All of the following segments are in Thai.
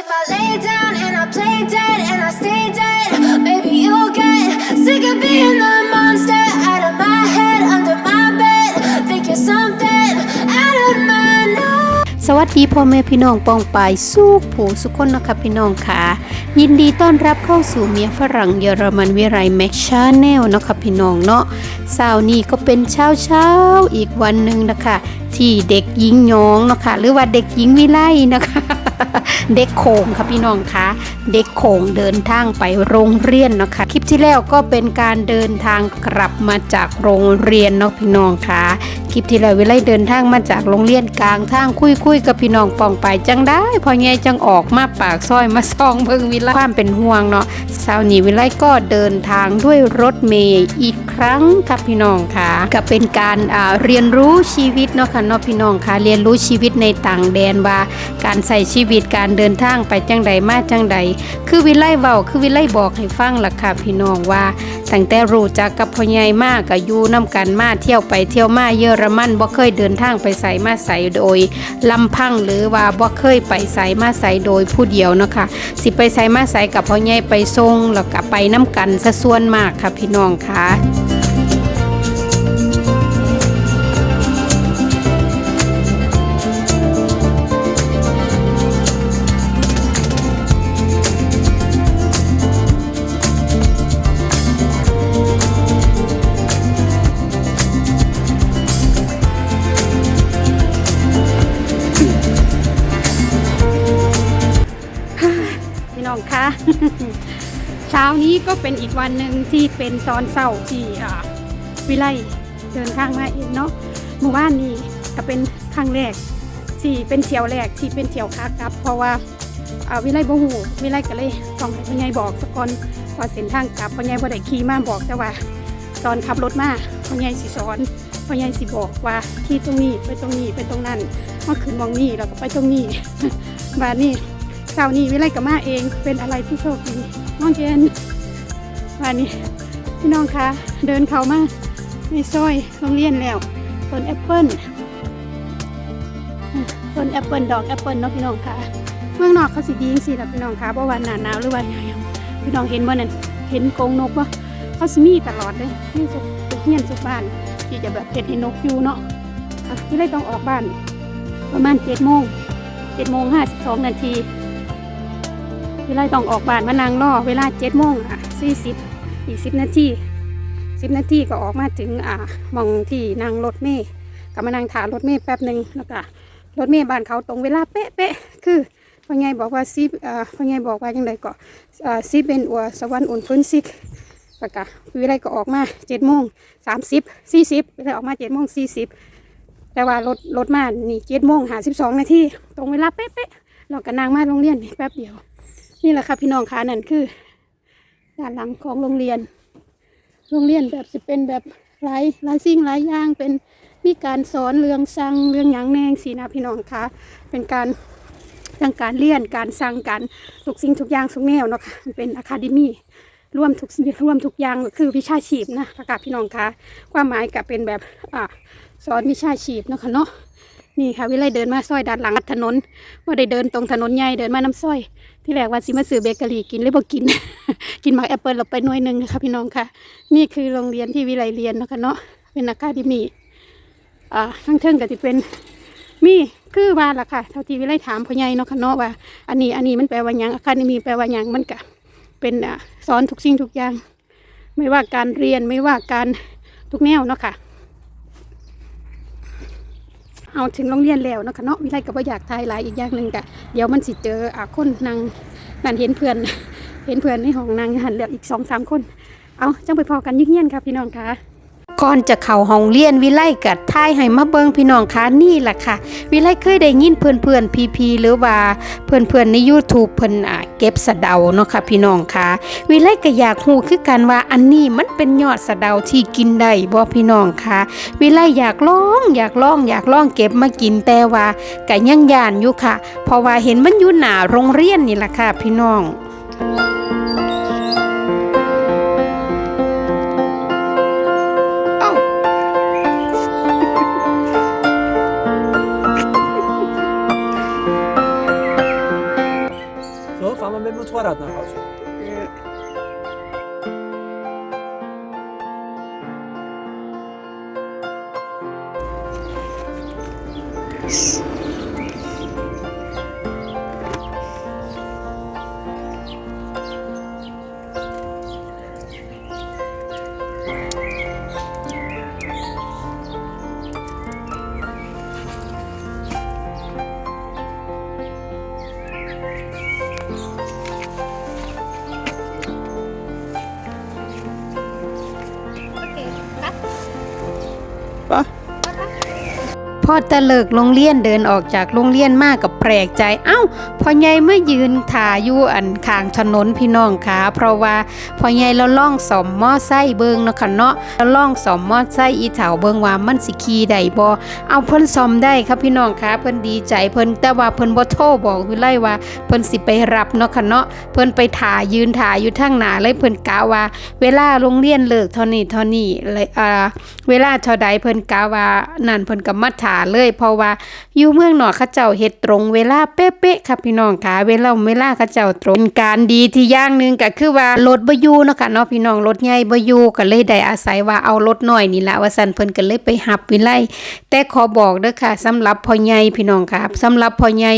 if I lay down and I play dead and I stay dead, maybe you'll get sick of being the monster out of my head, under my bed. Think you're something out of my nose. สวัสดีพ่อแม่พี่น้องปองปายสู้ผู้สุคนนะคะพี่น้องค่ะ ยินดีต้อนรับเข้าสู่เมียฝรั่งเยอรมันวิไรแม็กชาแนลนะคะพี่น้องเนาะเช้านี้ก็เป็นเช้าเช้าอีกวันหนึ่งนะคะ ที่เด็กหญิงหยองเนาะคะหรือว่าเด็กหญิงวิไลนะคะ เด็กโขงค่ะพี่น้องคะเด็กโขงเดินทางไปโรงเรียนเนาะคะคลิปที่แล้วก็เป็นการเดินทางกลับมาจากโรงเรียนเนาะพี่น้องคะคลิปที่แล้ววิไลเดินทางมาจากโรงเรียนกลางทางคุยคุยกับพี่น้องปองไปจังได้พอไงจังออกมาปากซอยมาซองเบิ่งวิไลความเป็นห่วงเนาะเช้านี้วิไลก็เดินทางด้วยรถเมย์อีกครั้งค่ะพี่น้องค่ะก็เป็นการเรียนรู้ชีวิตเนาะค่ะเนาะพี่น้องค่ะเรียนรู้ชีวิตในต่างแดนว่า การใส่ชีวิตการเดินทางไปจังใดมาจังใด คือวิไลเว้าคือวิไลบอกให้ฟังล่ะค่ะพี่น้องว่าตั้งแต่รู้จักกับพ่อใหญ่มากก็อยู่นํกันมาเที่ยวไปเที่ยวมาเยอรมันบ่เคยเดินทางไปใส่มาใส่โดยลำพังหรือว่าบ่เคยไปใส่มาใส่โดยผู้เดียวเนาะค่ะสิไปใส่มาใส่กับพ่อใหญ่ไปส่งแล้วก็ไปน้กันซะส่วนมากค่ะพี่น้องค่ะ นี้ก็เป็นอีกวันหนึ่งที่เป็นตอนเศร้าที่วิไลเดินทางมาเองเนาะเมื่อวานนี้ก็เป็นครั้งแรกที่เป็นเที่ยวแรกที่เป็นเที่ยวขากลับ เพราะว่าวิไลบ่หูวิไลก็เลยต้องให้พ่อใหญ่บอกสกก่อนว่าเส้นทางกลับพ่อใหญ่บ่ได้ขี่มาบอกแต่ว่า ตอนขับรถมาพ่อใหญ่สิสอนพ่อใหญ่สิบอกว่าที่ตรงนี้ไปตรงนี้ไปตรงนั้นมาขึ้นมองนี่แล้วก็ไปตรงนี้บานี้เช้านี้วิไลกับมาเองเป็นอะไรที่โชคดีน้องเจน วันนี้พี่น้องคะเดินเขามาในซอยโรงเรียนแล้วต้นแอปเปิ้ลต้นแอปเปิ้ลดอกแอปเปิ้ลเนาะพี่น้องคะเมืองนอกเขาสิดีจริงๆนะพี่น้องคะเพราะว่าหนาหนาวหรือว่าอย่างไรพี่น้องเห็นว่านั่นเห็นกรงนกว่าเขาสิมีตลอดเลยนี่สุดเงียนสุกบ้านที่จะแบบเห็ดให้นกอยู่เนาะอะวิไลต้องออกบ้าน ประมาณเจ็ดโมงเจ็ดโมงห้าสิบสองนาทีเวลาต้องออกบ้านมานั่งรอเวลาเจ็ดโมงอะสี่สิบ อีกสิบนาทีสิบนาทีก็ออกมาถึงอ่ามองที่นั่งรถเมย์ก็มานั่งถารถเมย์แป๊บหนึ่งแล้วก็รถเมย์บ้านเขาตรงเวลาเป๊ะเป๊ะๆคือพ่อไงบอกว่าซิบอ่าพ่อไงบอกว่ายังไงก็อ่าซิบเป็นอัวสวรรค์อุ่นฟื้นซิกแล้วก็เวลาก็ออกมาเจ็ดโมงสามสิบสี่สิบเวลาออกมาเจ็ดโมงสี่สิบแต่ว่ารถรถมานี่เจ็ดโมงหาสิบสองนาทีตรงเวลาเป๊ะเป๊ะๆเราก็นั่งมาโรงเรียนนี่แป๊บเดียว นี่แหละค่ะพี่น้องคะนั่นคือ ด้านหลังของโรงเรียน โรงเรียนแบบจะเป็นแบบหลายหลายสิ่งหลายอย่างเป็นมีการสอนเรื่องสั่งเรื่องหยังแนงสีนะพี่น้องคะเป็นการเรื่องการเรียนการสั่งการทุกสิ่งทุกอย่างทุกแนวเนาะค่ะเป็นอะคาเดมี่ร่วมทุกร่วมทุกอย่างคือวิชาชีพนะประกาศพี่น้องคะความหมายก็เป็นแบบอ่าสอนวิชาชีพเนาะค่ะเนาะ นี่ค่ะวิไลเดินมาซอยด้านหลังถนนว่าได้เดินตรงถนนใหญ่เดินมาน้ำซอย ที่แรกว่าสิมาซื้อเบเกอรี่กินเลยบ่กิน กินหมากแอปเปิลเราไปหน่วยหนึ่งนะคะพี่น้องค่ะ นี่คือโรงเรียนที่วิไลเรียนเนาะคะเนาะเป็นอาคาเดมีอ่าข้างเทิงก็จะเป็นมีคือว่าล่ะค่ะเท่าที่วิไลถามพ่อใหญ่เนาะค่ะเนาะว่า อันนี้อันนี้มันแปลว่ายังอาคาเดมีแปลว่ายังมันก็เป็นอ่าสอนทุกสิ่งทุกอย่าง ไม่ว่าการเรียนไม่ว่าการทุกแนวเนาะค่ะ เอาถึงโรงเรียนแล้วนะคะเนาะวิไลก็บ่อยากทายหลายอีกอย่างหนึ่งกะเดี๋ยวมันสิเจออ่าคนนางนั่นเห็นเพื่อน เห็นเพื่อนในห้องนางหันเหลืออีกสองสามคน เอาจังไปพอกันยิ่งเงียนค่ะพี่น้องค่ะ ก่อนจะเข้าห้องเรียนวิไลกัดท้ายให้มาเบิงพี่น้องคะนี่แหละค่ะ วิไลเคยได้ยินเพื่อนเพื่อนพีพีหรือว่าเพื่อนเพื่อนๆใน YouTube เพิ่นอ่าเก็บสะเดาเนาะค่ะพี่น้องคะวิไลก็อยากฮู้คือกันว่าอันนี้มันเป็นยอดสะเดาที่กินได้บ่พี่น้องคะวิไลอยากลองอยากลองอยากลองเก็บมากินแต่ว่าก็ยังย่านอยู่ค่ะ เพราะว่าเห็นมันอยู่หน้าโรงเรียนนี่แหละค่ะพี่น้อง mais. Tá? tá. พอตะเลิกโรงเรียนเดินออกจากโรงเรียนมากกับ ปลกใจ เอ้าพ่อใหญ่มายืนถ่าอยู่อันข้างถนนพี่น้องค่ะ เพราะว่าพ่อใหญ่เราล่องสอมมอไซค์เบิงเนาะค่ะเนาะเราล่องสอมมอไซค์อีเถาเบิงว่ามันสิขี่ได้บ่เอาเพิ่นซ่อมได้ครับพี่น้องค่ะเพิ่นดีใจเพิ่นแต่ว่าเพิ่นบ่โทรบอกวิไลว่าเพิ่นสิไปรับเนาะค่ะเนาะเพิ่นไปถ่ายืนถ่าอยู่ทางหน้าเลยเพิ่นกะว่า เวลาโรงเรียนเลิกเท่านี้เท่านี้เลยอ่าเวลาเท่าใดเพิ่นกะว่านั่นเพิ่นก็มาถ่าเลย เพราะว่าอยู่เมืองนอกเขาเจ้าเฮ็ดตรงเวลาเป๊ะๆค่ะพี่น้องค่ะเวลาเวลาเขาเจ้าตรงเป็นการดีที่ย่างหนึงก็คือว่ารถบ่อยู่เนาะค่ะเนาะพี่น้องรถใหญ่บ่อยู่ก็เลยได้อาศัยว่าเอารถน้อยนี่ละว่าซั่นเพิ่นก็เลยไปหับวิไลแต่ขอบอกเด้อค่ะสำหรับพ่อใหญ่พี่น้องค่ะสำหรับพ่อใหญ่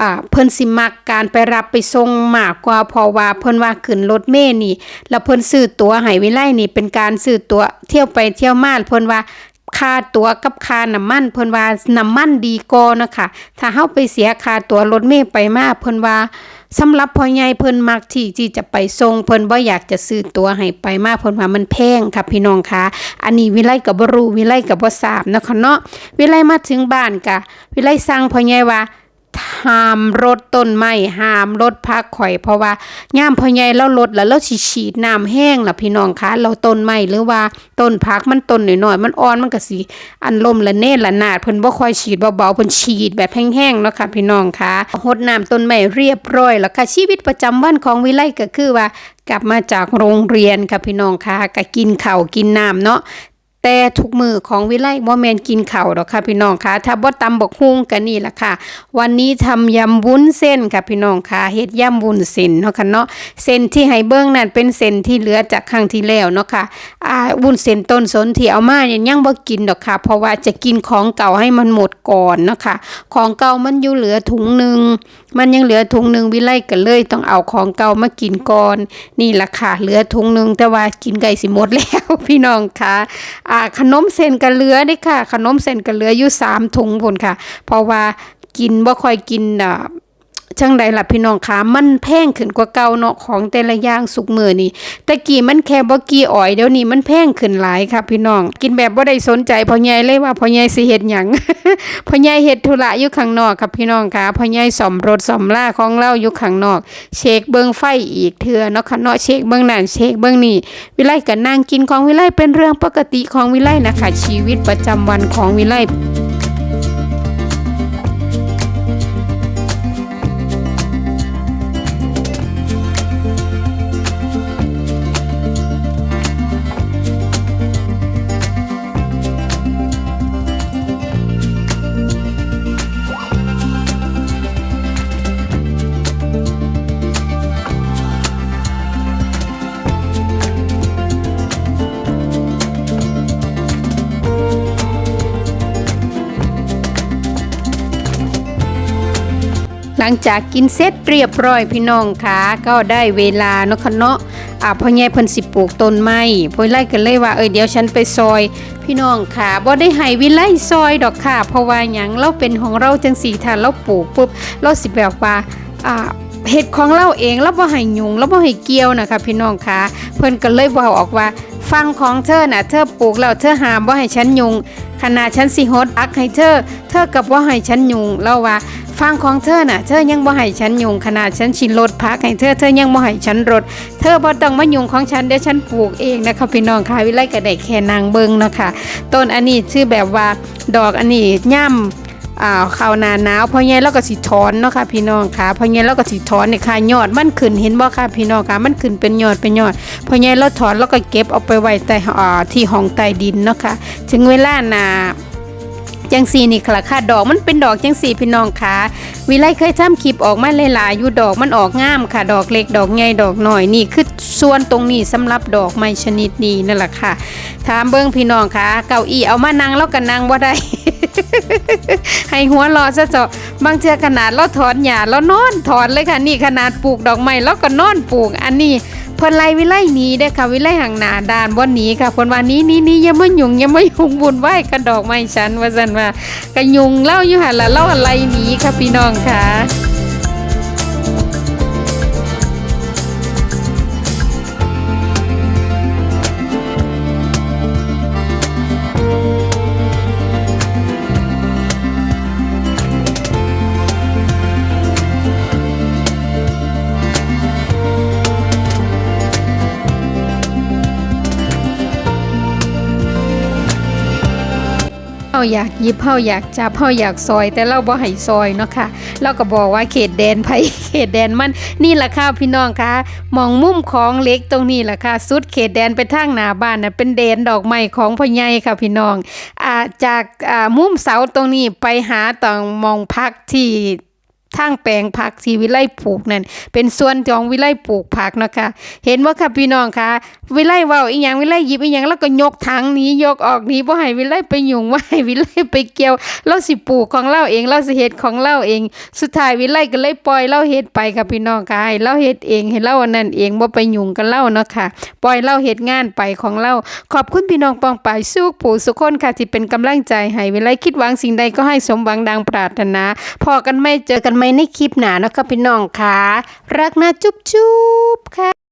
อ่าเพิ่นสิมักการไปรับไปส่งมากกว่าเพราะว่าเพิ่นว่าขึ้นรถเมล์นี่ แล้วเพิ่นซื้อตั๋วให้วิไลนี่เป็นการซื้อตั๋วเที่ยวไปเที่ยวมาเพิ่นว่า ค่าตั๋วกับค่าน้ำมันเพิ่นว่าน้ำมันดีกอนะคะ ถ้าเฮาไปเสียค่าตั๋วรถเมล์ไปมาเพิ่นว่าสำหรับพ่อใหญ่เพิ่นมักที่ที่จะไปส่งเพิ่นบ่อยากจะซื้อตัวให้ไปมาเพิ่นว่ามันแพงค่ะพี่น้องคะอันนี้วิไลกับ่รู้วิไลกับ่ทราบนะค่ะเนาะวิไลมาถึงบ้านกะวิไลสั่งพ่อใหญ่ว่า ห้ามรดต้นไม้ห้ามรดพักข่อย เพราะว่าย่ามพ่อใหญ่แล้วรดแล้วเราสิฉีดน้ำแห้งล่ะพี่น้องคะเราต้นไม้หรือว่าต้นพักมันต้นหน่อยๆมันอ่อนมันก็สิอันลมละเนตละนาดเพิ่นบ่ค่อยฉีดเบาๆเพิ่นฉีดแบบแห้งๆเนาะค่ะพี่น้องคะรดน้ำต้นไม้เรียบร้อยแล้วค่ะชีวิตประจำวันของวิไลก็คือว่ากลับมาจากโรงเรียนค่ะพี่น้องคะก็กินข้าวกินน้ำเนาะ แต่ทุกมือของวิไลบ่แมนกินเข้าดอกค่ะพี่น้องค่ะถ้าบ่ตำบักฮุ่งก็นี่ล่ะค่ะ วันนี้ทำยำวุ้นเส้นค่ะพี่น้องค่ะเฮ็ดยำวุ้นเส้นเนาะค่ะเนาะเส้นที่ให้เบิ่งนั่นเป็นเส้นที่เหลือจากครั้งที่แล้วเนาะค่ะอ่าวุ้นเส้นต้นสนที่เอามาเนี่ยยังบ่กินดอกค่ะ เพราะว่าจะกินของเก่าให้มันหมดก่อนเนาะค่ะของเก่ามันอยู่เหลือถุงหนึ่งมันยังเหลือถุงหนึ่งวิไลก็เลยต้องเอาของเก่ามากินก่อนนี่ล่ะค่ะเหลือถุงหนึ่งแต่ว่ากินไก่สิหมดแล้วพี่น้องค่ะอ่าขนมเส้นก็เลือได้ค่ะ ขนมเส้นก็เลืออยู่สามถุงพุ่นค่ะ เพราะว่ากินบ่ค่อยกินอ่า จังใดล่ะพี่น้องคะมันแพงขึ้นกว่าเก่าเนาะของแต่ละอย่างสุกมือนี่แต่กี้มันแค่บ่กี่อ้อยเดี๋ยวนี้มันแพงขึ้นหลายค่ะพี่น้อง กินแบบบ่ได้สนใจพ่อใหญ่เลยว่าพ่อใหญ่สิเฮ็ดหยังพ่อใหญ่เฮ็ดธุระอยู่ข้างนอกค่ะพี่น้องค่ะพ่อใหญ่ซ่อมรถซ่อมล่าของเราอยู่ข้างนอก เช็คเบิ่งไฟอีกเทื่อเนาะค่ะเนาะเช็คเบิ่งนั่นเช็คเบิ่งนี่วิไลก็นั่งกินของวิไลเป็นเรื่องปกติของวิไลนะคะ ชีวิตประจำวันของวิไล หลังจากกินเสร็จเรียบร้อยพี่น้องค่ะก็ได้เวลาเนาะคะเนาะอ่าพ่อใหญ่เพิ่นสิปลูกต้นไม้พ่อไล่ก็เลยว่าเออเดี๋ยวฉันไปซอย พี่น้องค่ะบ่ได้ให้วิไลซอยดอกค่ะ เพราะว่าหยังเราเป็นของเราจังสี่ถ้าเราปลูกปุ๊บเราสิแบบว่าอ่าเฮ็ดของเราเองเราบ่ให้ยุงเราบ่ให้เกี่ยวนะคะพี่น้องค่ะเพิ่นก็เลยเว้าออกว่าฟังของเธอน่ะเธอปลูกแล้วเธอหามบ่ให้ฉันยุงขนาดฉันสิฮดอักให้เธอ เธอกับบ่ให้ฉันยุงเราว่า ฟังของเธอน่ะ เธอยังบ่ให้ฉันยุงขนาดฉันชินลดพักให้เธอเธอยังบ่ให้ฉันรดเธอบ่ต้องมายุงของฉันเดี๋ยวฉันปลูกเองนะคะพี่น้องค่ะวิไลก็ได้แค่นางเบิงเนาะค่ะต้นอันนี้ชื่อแบบว่าดอกอันนี้ย่ำอ่าข้าวนาหนาวพอใหญ่แล้วก็สิถอนเนาะค่ะพี่น้องค่ะพอใหญ่แล้วก็สิถอนเนี่ยค่ะยอดมันขึ้นเห็นบ่ค่ะพี่น้องค่ะมันขึ้นเป็นยอดเป็นยอดพอใหญ่แล้วถอนแล้วก็เก็บเอาไปไว้ใต้อ่าที่ห้องใต้ดินเนาะค่ะถึงเวลาหนา จังสีนี่ค่ะค่ะดอกมันเป็นดอกจังสีพี่น้องค่ะวิไลเคยทำคลิปออกมาหลายๆอยู่ดอกมันออกงามค่ะ ดอกเล็กดอกใหญ่ดอกหน่อยนี่คือส่วนตรงนี้สำหรับดอกไม้ชนิดนี้นั่นแหละค่ะ ถามเบิ้งพี่น้องค่ะ เก้าอี้เอามานั่งแล้วก็นั่งบ่าได้ ให้หัวรอซะเจาะบางเทื่อขนาดเราถอนหญ้าเรานอนถอนเลยค่ะ นี่ขนาดปลูกดอกไม้แล้วก็นอนปลูกอันนี้ เพิ่นไล่วิไลหนีได้ค่ะวิไลห่างหนาด่านบ่หนีค่ะเพิ่นว่านี้นี้นี้ยังไม่ยุ่งยังไม่ยุ่งบุญไหวกระดอกไม้ฉันว่าซั่นว่าก็ยุ่งเล่าอยู่หั่นล่ะเล่าอะไรหนีค่ะพี่น้องค่ะาอยากยิบเฮาอยากจับเฮาอยากซอย แต่เราบ่ให้ซอยเนาะค่ะเราก็บอกว่าเขตแดนไผเขตแดนมันนี่แหละค่ะพี่น้องค่ะมองมุมของเล็กตรงนี้แหละค่ะสุดเขตแดนไปทางหน้าบ้านน่ะเป็นแดนดอกไม้ของพ่อใหญ่ค่ะพี่น้องอ่าจากอ่ามุมเสาตรงนี้ไปหาตองมองพักที่ ทางแปลงผักที่วิไลปลูกนั่นเป็นส่วนของวิไลปลูกผักนะคะเห็นว่าค่ะพี่น้องค่ะวิไลเว้าอีหยังวิไลหยิบอีหยังแล้วก็ยกถังนี้ยกออกนี้บ่ให้วิไลไปยุ่งบ่าให้วิไลไปเกี่ยวเราสิปลูกของเราเองเราสิเฮ็ดของเราเอง สุดท้ายวิไลก็เลยปล่อยเราเฮ็ดไปค่ะพี่น้องค่ะให้เราเฮ็ดเองให้เราอันนั้นเองบ่ไปยุ่งกับเราเนาะค่ะปล่อยเราเฮ็ดงานไปของเรา ขอบคุณพี่น้องปองปายสุขผู้สุขคนค่ะที่เป็นกำลังใจให้วิไลคิดหวังสิ่งใดก็ให้สมหวังดังปรารถนาพอกันไม่เจอกันไหมในคลิปหน้าเนาะค่ะพี่น้องค่ะ รักนะจุ๊บจุ๊บค่ะ